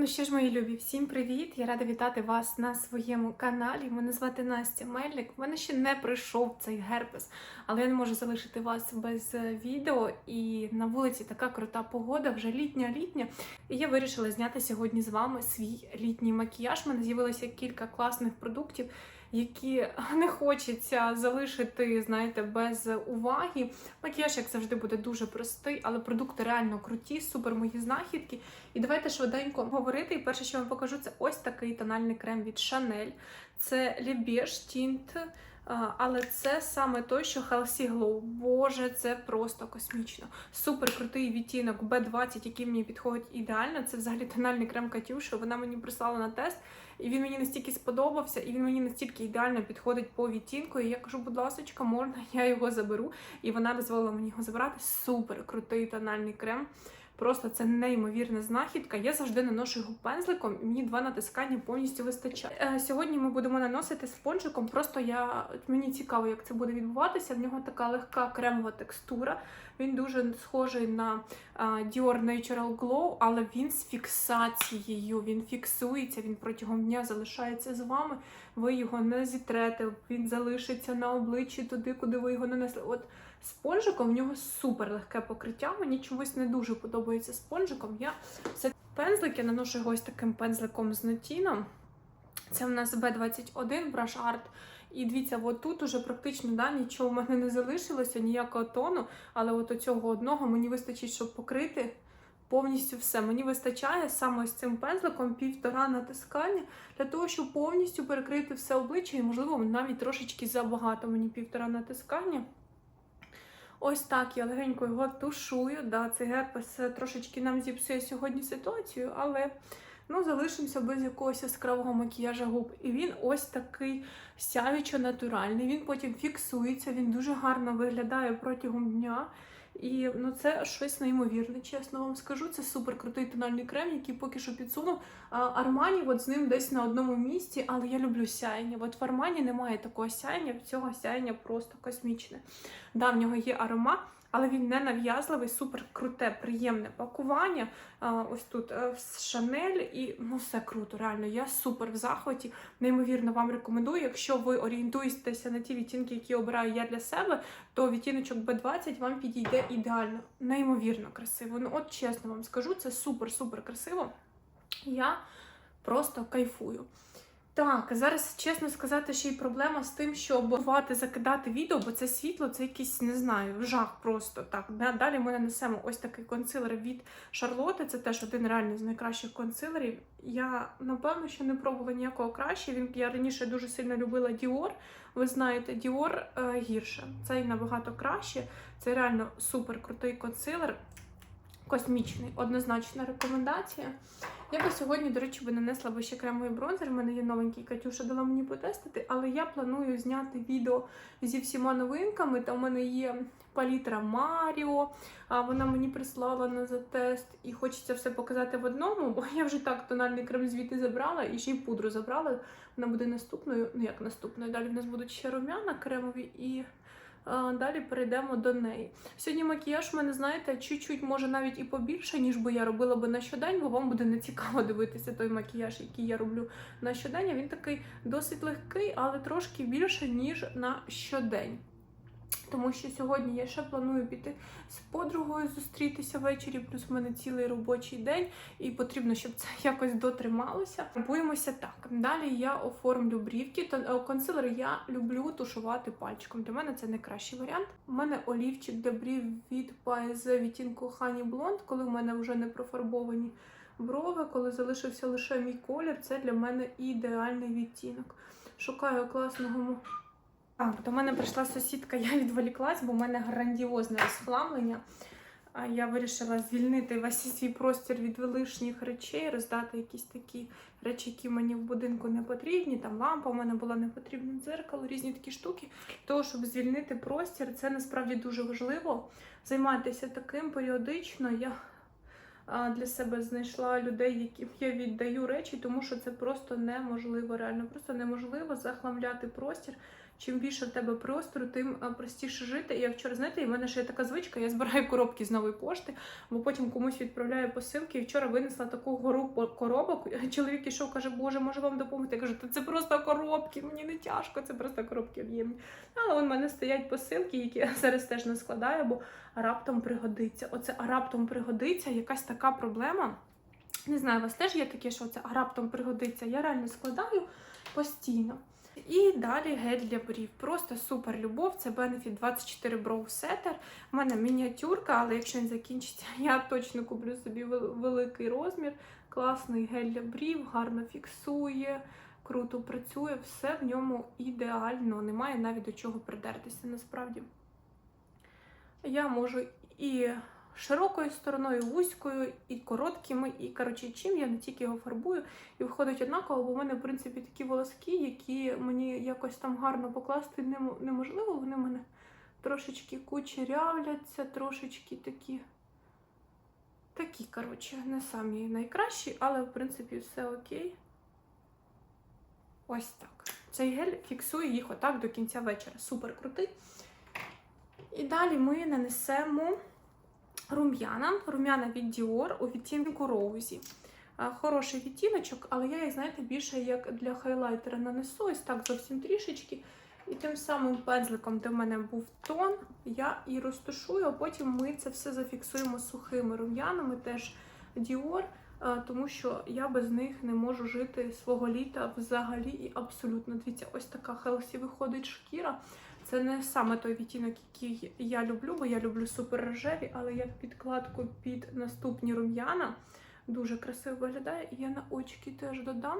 Ну що ж, мої любі, всім привіт! Я рада вітати вас на своєму каналі. Мене звати Настя Мельник. У мене ще не прийшов цей герпес, але я не можу залишити вас без е, відео. І на вулиці така крута погода, вже літня-літня. І я вирішила зняти сьогодні з вами свій літній макіяж. У мене з'явилося кілька класних продуктів, які не хочеться залишити, знаєте, без уваги. Макіяж, як завжди, буде дуже простий, але продукти реально круті, супер мої знахідки. І давайте швиденько говорити. І перше, що вам покажу, це ось такий тональний крем від Chanel. Це Libeige Tint, але це саме той, що Healthy Glow. Боже, це просто космічно. Супер крутий відтінок B20, який мені підходить ідеально. Це взагалі тональний крем Катюши. Вона мені прислала на тест, і він мені настільки сподобався, і він мені настільки ідеально підходить по відтінку. І я кажу, будь ласка, можна, я його заберу. І вона дозволила мені його забрати. Супер крутий тональний крем. Просто це неймовірна знахідка. Я завжди наношу його пензликом, і мені два натискання повністю вистачає. Е, Сьогодні ми будемо наносити спонжиком. Просто я мені цікаво, як це буде відбуватися. В нього така легка кремова текстура. Він дуже схожий на Dior Natural Glow, але він з фіксацією. Він фіксується, він протягом дня залишається з вами. Ви його не зітрете, він залишиться на обличчі туди, куди ви його нанесли. От спонжиком в нього супер легке покриття. Мені чомусь не дуже подобається спонжиком. Я все пензлик, я наношу його ось таким пензликом з нотіном. Це в нас B21 Brush Art. І дивіться, от тут уже практично да, нічого в мене не залишилося, ніякого тону, але от цього одного мені вистачить, щоб покрити повністю все. Мені вистачає саме з цим пензликом півтора натискання для того, щоб повністю перекрити все обличчя, і, можливо, навіть трошечки забагато мені півтора натискання. Ось так я легенько його тушую. Да, цей герпес трошечки нам зіпсує сьогодні ситуацію, але ну, залишимося без якогось яскравого макіяжа губ. І він ось такий сявічо натуральний. Він потім фіксується, він дуже гарно виглядає протягом дня. І ну це щось неймовірне, чесно вам скажу. Це супер крутий тональний крем, який поки що підсунув. Армані от з ним десь на одному місці, але я люблю сяєння. От в Армані немає такого сяєння, в цього сяєння просто космічне. Да, в нього є аромат, але він не нав'язливий, супер круте, приємне пакування. Ось тут е, Шанель і ну все круто, реально. Я супер в захваті. Неймовірно вам рекомендую. Якщо ви орієнтуєтеся на ті відтінки, які обираю я для себе, то відтіночок B20 вам підійде ідеально, неймовірно красиво. Ну, от чесно вам скажу, це супер-супер красиво. Я просто кайфую. Так, зараз чесно сказати, ще й проблема з тим, щоб бувати закидати відео, бо це світло, це якийсь, не знаю, жах просто так. Далі ми нанесемо ось такий консилер від Шарлоти. Це теж один реально з найкращих консилерів. Я напевно що не пробувала ніякого краще. Він я раніше дуже сильно любила Dior. Ви знаєте, Dior е, гірше. Цей набагато краще. Це реально супер крутий консилер. Космічний, однозначна рекомендація. Я би сьогодні, до речі, би нанесла би ще кремовий бронзер. У мене є новенький Катюша дала мені потестити, але я планую зняти відео зі всіма новинками. Там у мене є палітра Маріо, а вона мені прислала на затест, і хочеться все показати в одному, бо я вже так тональний крем звідти забрала і ще й пудру забрала. Вона буде наступною. Ну як наступною? Далі в нас будуть ще рум'яна кремові і. А, Далі перейдемо до неї. Сьогодні макіяж у мене, знаєте, чуть-чуть, може навіть і побільше, ніж би я робила би на щодень, бо вам буде не цікаво дивитися той макіяж, який я роблю на щодень. Він такий досить легкий, але трошки більше, ніж на щодень. Тому що сьогодні я ще планую піти з подругою зустрітися ввечері, плюс в мене цілий робочий день, і потрібно, щоб це якось дотрималося. Пробуємося так. Далі я оформлю брівки. Е, консилер я люблю тушувати пальчиком. Для мене це найкращий варіант. У мене олівчик для брів від Paese відтінку Honey Blonde, коли в мене вже не профарбовані брови, коли залишився лише мій колір. Це для мене ідеальний відтінок. Шукаю класного так, до мене прийшла сусідка, я відволіклась, бо в мене грандіозне розхламлення. Я вирішила звільнити весь свій простір від лишніх речей, роздати якісь такі речі, які мені в будинку не потрібні. Там лампа у мене була не потрібна, дзеркало, різні такі штуки. Того, щоб звільнити простір, це насправді дуже важливо. Займатися таким періодично. Я для себе знайшла людей, яким я віддаю речі, тому що це просто неможливо, реально просто неможливо захламляти простір чим більше в тебе простору, тим е, простіше жити. І я вчора, знаєте, і в мене ще є така звичка, я збираю коробки з нової пошти, бо потім комусь відправляю посилки. І вчора винесла таку гору коробок. Чоловік ішов, каже, Боже, може вам допомогти? Я кажу, та це просто коробки, мені не тяжко, це просто коробки об'ємні. Але вон в мене стоять посилки, які я зараз теж не складаю, бо раптом пригодиться. Оце а раптом пригодиться, якась така проблема. Не знаю, у вас теж є таке, що це а раптом пригодиться. Я реально складаю постійно. І далі гель для брів. Просто супер любов. Це Benefit 24 Brow Setter. У мене мініатюрка, але якщо він закінчиться, я точно куплю собі великий розмір. Класний гель для брів, гарно фіксує, круто працює, все в ньому ідеально. Немає навіть до чого придертися насправді. Я можу і широкою стороною, вузькою, і короткими, і коротше, чим я не тільки його фарбую, і виходить однаково, бо в мене, в принципі, такі волоски, які мені якось там гарно покласти неможливо. Вони в мене трошечки кучерявляться, трошечки такі. Такі, коротше, не самі найкращі, але в принципі все окей. Ось так. Цей гель фіксує їх отак до кінця вечора. Супер крутий. І далі ми нанесемо рум'яна. Рум'яна від Dior у відтінку Роузі. Хороший відтіночок, але я їх, знаєте, більше як для хайлайтера нанесу, ось так зовсім трішечки. І тим самим пензликом, де в мене був тон, я і розташую, а потім ми це все зафіксуємо сухими рум'янами, теж Dior, тому що я без них не можу жити свого літа взагалі і абсолютно. Дивіться, ось така хелсі виходить шкіра. Це не саме той відтінок, який я люблю, бо я люблю супер рожеві, але як підкладку під наступні рум'яна дуже красиво виглядає. І я на очки теж додам.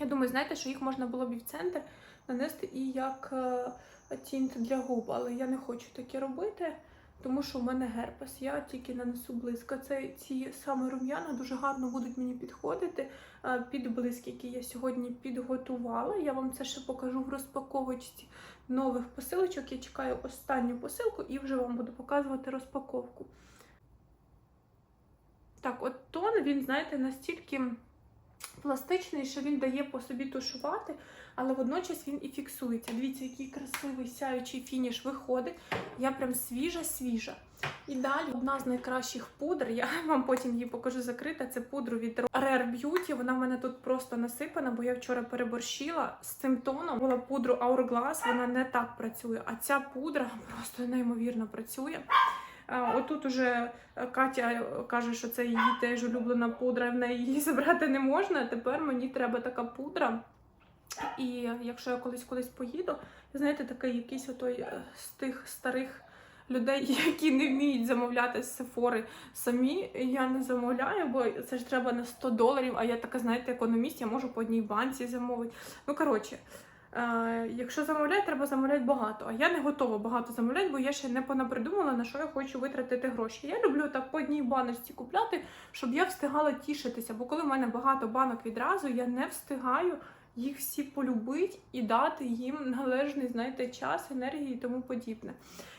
Я думаю, знаєте, що їх можна було б і в центр нанести і як е, тінт для губ, але я не хочу таке робити, тому що в мене герпес. Я тільки нанесу близько. Це ці саме рум'яна дуже гарно будуть мені підходити е, під блиск, який я сьогодні підготувала. Я вам це ще покажу в розпаковочці нових посилочок. Я чекаю останню посилку і вже вам буду показувати розпаковку. Так, от тон, він, знаєте, настільки пластичний, що він дає по собі тушувати, але водночас він і фіксується. Дивіться, який красивий сяючий фініш виходить. Я прям свіжа-свіжа. І далі одна з найкращих пудр, я вам потім її покажу закрита. Це пудру від Rare Beauty. Вона в мене тут просто насипана, бо я вчора переборщила з цим тоном. Була пудру Hourglass, вона не так працює. А ця пудра просто неймовірно працює. Отут уже Катя каже, що це її теж улюблена пудра, в неї її забрати не можна. Тепер мені треба така пудра. І якщо я колись кудись поїду, знаєте, такий якийсь отой е, з тих старих людей, які не вміють замовляти з Сефори самі. Я не замовляю, бо це ж треба на 100 доларів. А я така, знаєте, економіст, я можу по одній банці замовити. Ну коротше. Е, якщо замовляти, треба замовляти багато. А я не готова багато замовляти, бо я ще не понапридумала, на що я хочу витратити гроші. Я люблю так по одній баночці купляти, щоб я встигала тішитися. Бо коли в мене багато банок відразу, я не встигаю їх всі полюбити і дати їм належний, знаєте, час, енергії і тому подібне.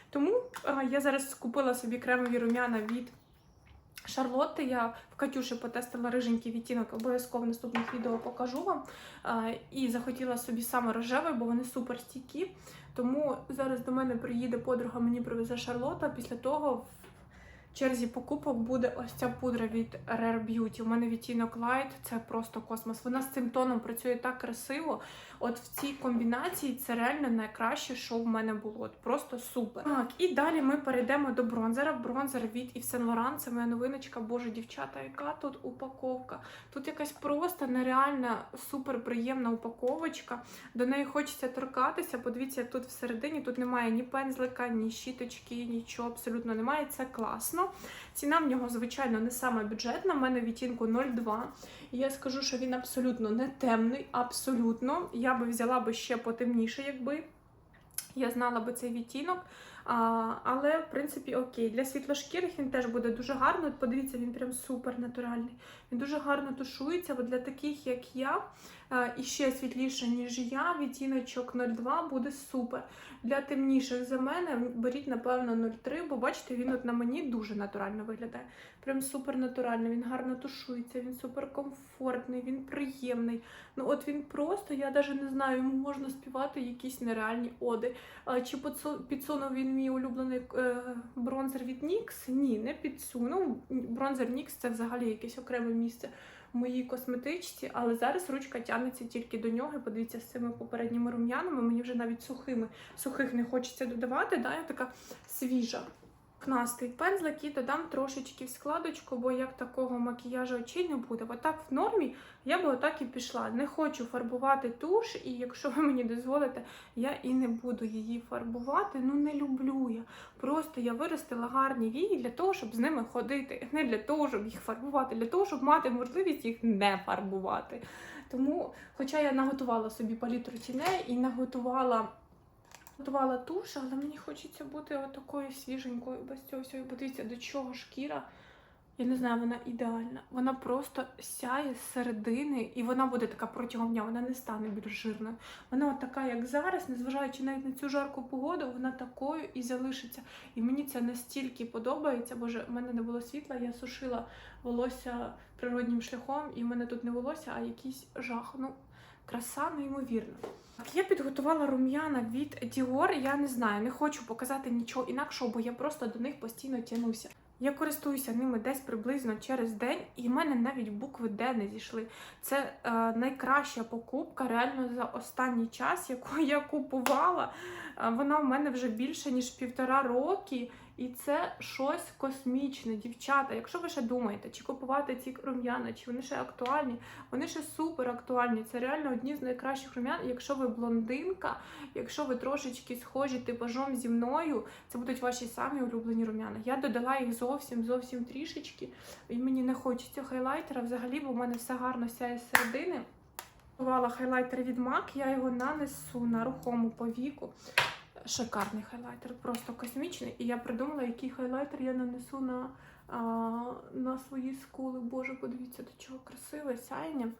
Тому е, я зараз купила собі кремові рум'яна від. Шарлотти я в Катюші потестила риженький відтінок, обов'язково в наступних відео покажу вам. І захотіла собі саме рожевий, бо вони супер стійкі. Тому зараз до мене приїде подруга, мені привезе Шарлота. Після того в черзі покупок буде ось ця пудра від Rare Beauty. У мене відтінок Light, це просто космос. Вона з цим тоном працює так красиво. От в цій комбінації це реально найкраще, що в мене було. От просто супер. Так, і далі ми перейдемо до бронзера. Бронзер від Yves Saint Laurent. Це моя новиночка. Боже, дівчата, яка тут упаковка. Тут якась просто нереальна супер приємна упаковочка. До неї хочеться торкатися. Подивіться, тут всередині тут немає ні пензлика, ні щіточки, нічого абсолютно немає. Це класно. Ціна в нього, звичайно, не саме бюджетна. У мене відтінку 0,2. І я скажу, що він абсолютно не темний, абсолютно. Я би взяла би ще потемніше, якби я знала би цей відтінок. А, але, в принципі, окей. Для світлошкірих він теж буде дуже гарно. Подивіться, він прям супер натуральний. Він дуже гарно тушується. От для таких, як я, і ще світліше, ніж я, відтіночок 02 буде супер. Для темніших за мене беріть, напевно, 0,3, бо бачите, він от на мені дуже натурально виглядає. Прям супер натурально, він гарно тушується, він супер комфортний, він приємний. Ну от він просто, я навіть не знаю, йому можна співати якісь нереальні оди. Чи підсунув він мій улюблений е, бронзер від NYX? Ні, не підсунув. Бронзер NYX це взагалі якесь окреме місце в моїй косметичці, але зараз ручка тягнеться тільки до нього. Подивіться, з цими попередніми рум'янами, мені вже навіть сухими, сухих не хочеться додавати. Да? Я така свіжа. Пухнастий пензлик і додам трошечки в складочку, бо як такого макіяжу очей не буде. Отак в нормі я би отак і пішла. Не хочу фарбувати туш, і якщо ви мені дозволите, я і не буду її фарбувати. Ну не люблю я. Просто я виростила гарні вії для того, щоб з ними ходити. Не для того, щоб їх фарбувати, для того, щоб мати можливість їх не фарбувати. Тому, хоча я наготувала собі палітру тіней і наготувала. Готувала туш, але мені хочеться бути отакою свіженькою, без цього всього. Подивіться, до чого шкіра. Я не знаю, вона ідеальна. Вона просто сяє з середини, і вона буде така протягом дня, вона не стане більш жирною. Вона така, як зараз, незважаючи навіть на цю жарку погоду, вона такою і залишиться. І мені це настільки подобається, бо в мене не було світла, я сушила волосся природнім шляхом, і в мене тут не волосся, а якийсь жах. Ну, краса неймовірна. Так, Я підготувала рум'яна від Dior. Я не знаю, не хочу показати нічого інакшого, бо я просто до них постійно тянуся. Я користуюся ними десь приблизно через день, і в мене навіть букви Д не зійшли. Це е, найкраща покупка реально за останній час, яку я купувала. Е, вона в мене вже більше ніж півтора роки. І це щось космічне, дівчата. Якщо ви ще думаєте, чи купувати ці рум'яна, чи вони ще актуальні, вони ще супер актуальні. Це реально одні з найкращих рум'ян. Якщо ви блондинка, якщо ви трошечки схожі типажом зі мною, це будуть ваші самі улюблені рум'яна. Я додала їх зовсім зовсім трішечки, і мені не хочеться хайлайтера взагалі, бо в мене все гарно сяє з середини. Хайлайтер від MAC, я його нанесу на рухому повіку. Шикарний хайлайтер, просто космічний. І я придумала, який хайлайтер я нанесу на, а, на свої скули. Боже, подивіться, до чого красиве сяєння.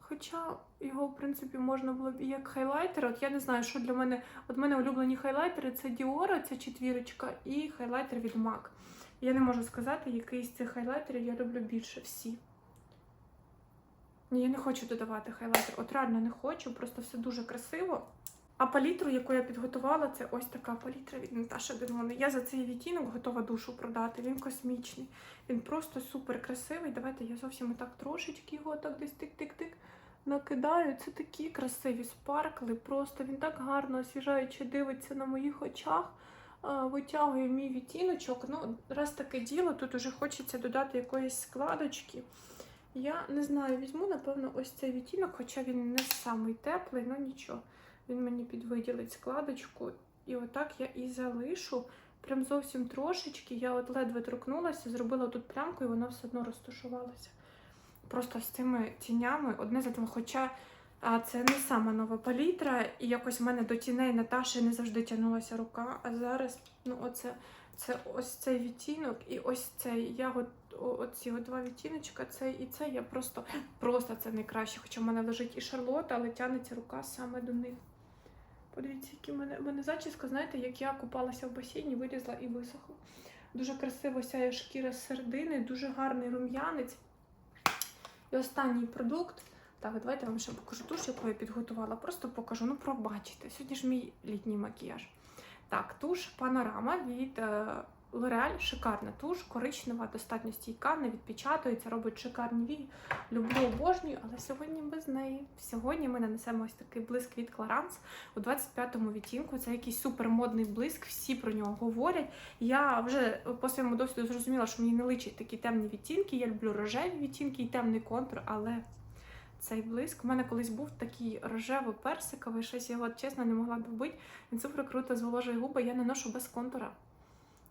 Хоча його, в принципі, можна було б і як хайлайтер. От я не знаю, що для мене. От мене улюблені хайлайтери це Dior, це четвірочка, і хайлайтер від MAC. Я не можу сказати, який з цих хайлайтерів я люблю більше всі. Ні, я не хочу додавати хайлайтер. От реально не хочу, просто все дуже красиво. А палітру, яку я підготувала, це ось така палітра від Наташі Денони. Я за цей відтінок готова душу продати. Він космічний, він просто супер красивий. Давайте я зовсім отак трошечки його так десь тик-тик-тик накидаю. Це такі красиві спаркли. Просто він так гарно освіжаючи дивиться на моїх очах. Витягує мій відтіночок. Ну, раз таке діло, тут уже хочеться додати якоїсь складочки. Я не знаю, візьму, напевно, ось цей відтінок, хоча він не самий теплий, ну нічого. Він мені підвиділить складочку. І отак я і залишу. Прям зовсім трошечки. Я от ледве торкнулася, зробила тут плямку, і вона все одно розташувалася. Просто з цими тінями одне за тим. Хоча а, це не сама нова палітра, і якось в мене до тіней Наташі не завжди тягнулася рука. А зараз, ну, оце, це ось цей відтінок і ось цей. Я от, оці от два відтіночка, цей і цей. Я просто, просто це найкраще. Хоча в мене лежить і Шарлота, але тягнеться рука саме до них. Подивіться, які в мене, в мене зачіска, знаєте, як я купалася в басейні, вилізла і висохла. Дуже красиво сяє шкіра з середини, дуже гарний рум'янець. І останній продукт. Так, давайте я вам ще покажу туш, яку я підготувала. Просто покажу, ну пробачите. Сьогодні ж мій літній макіяж. Так, туш панорама від L'Oreal. Шикарна туш, коричнева, достатньо стійка, не відпечатується, робить шикарні вії. Люблю обожнюю, але сьогодні без неї. Сьогодні ми нанесемо ось такий блиск від Clarins у 25-му відтінку. Це якийсь супермодний блиск, всі про нього говорять. Я вже по своєму досвіду зрозуміла, що мені не личать такі темні відтінки. Я люблю рожеві відтінки і темний контур, але цей блиск. У мене колись був такий рожево-персиковий, щось я його чесно не могла добити. Він супер круто зволожує губи, я наношу без контура.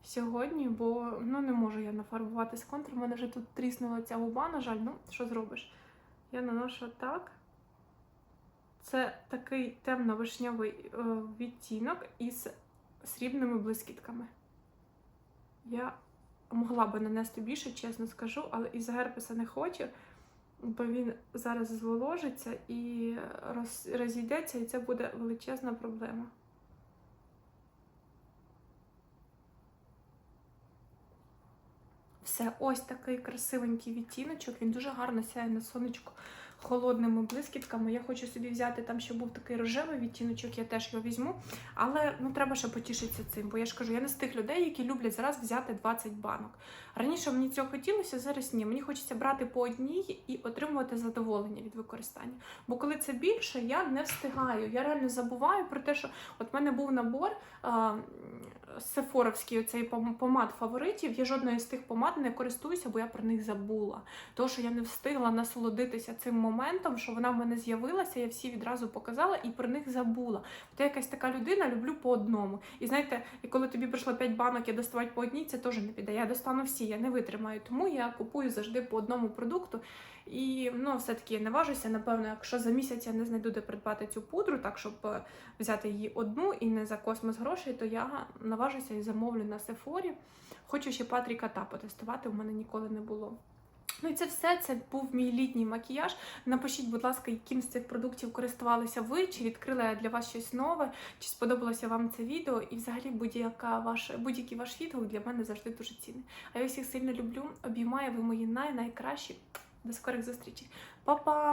Сьогодні, бо ну не можу я нафарбувати з контуром. У мене вже тут тріснула ця губа, на жаль, ну що зробиш? Я наношу так. Це такий темно-вишньовий е, відтінок із срібними блискітками. Я могла би нанести більше, чесно скажу, але із герпеса не хочу, бо він зараз зволожиться і роз, розійдеться, і це буде величезна проблема. Все, ось такий красивенький відтіночок. Він дуже гарно сяє на сонечку холодними блискітками. Я хочу собі взяти там, ще був такий рожевий відтіночок, я теж його візьму. Але ну треба ще потішитися цим, бо я ж кажу, я не з тих людей, які люблять зараз взяти 20 банок. Раніше мені цього хотілося, зараз ні. Мені хочеться брати по одній і отримувати задоволення від використання. Бо коли це більше, я не встигаю. Я реально забуваю про те, що от в мене був набор. А, Сефоровський оцей помад фаворитів. Я жодної з тих помад не користуюся, бо я про них забула. Тому що я не встигла насолодитися цим моментом, що вона в мене з'явилася, я всі відразу показала і про них забула. Я якась така людина, люблю по одному. І знаєте, і коли тобі прийшло 5 банок, я доставати по одній, це теж не піде. Я достану всі, я не витримаю. Тому я купую завжди по одному продукту. І ну, все-таки я не. Напевно, якщо за місяць я не знайду де придбати цю пудру, так щоб е, взяти її одну і не за космос грошей, то я наважуся і замовлю на Сефорі. Хочу ще Патріка та потестувати, у мене ніколи не було. Ну і це все. Це був мій літній макіяж. Напишіть, будь ласка, яким з цих продуктів користувалися ви, чи відкрила я для вас щось нове, чи сподобалося вам це відео, і взагалі будь-яка ваш, будь-який ваш відгук для мене завжди дуже цінний. А я всіх сильно люблю. Обіймаю ви мої най найкращі. До скорих зустрічей. Па-па!